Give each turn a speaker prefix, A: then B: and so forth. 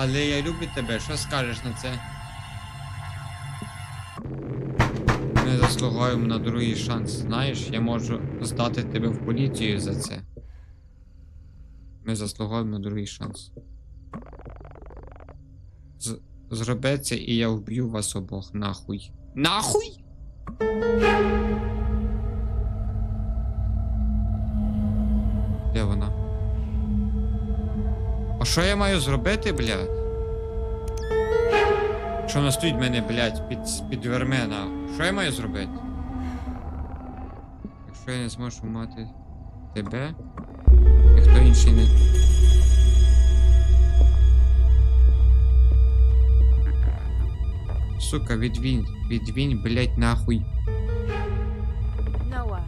A: Але я люблю тебе, що скажеш на це? Ми заслуговуємо на другий шанс. Знаєш, я можу здати тебе в поліцію за це. Ми заслуговуємо на другий шанс. З- Зроби це і я вб'ю вас обох нахуй. Нахуй? Де вона? А що я маю зробити, бля? Що настоїть мене, блядь, під під вермена? Що я маю зробити? Якщо я не зможу мати тебе, ніхто інший не... Сука, відвінь, відвінь, блядь, нахуй. Ну, Ноа.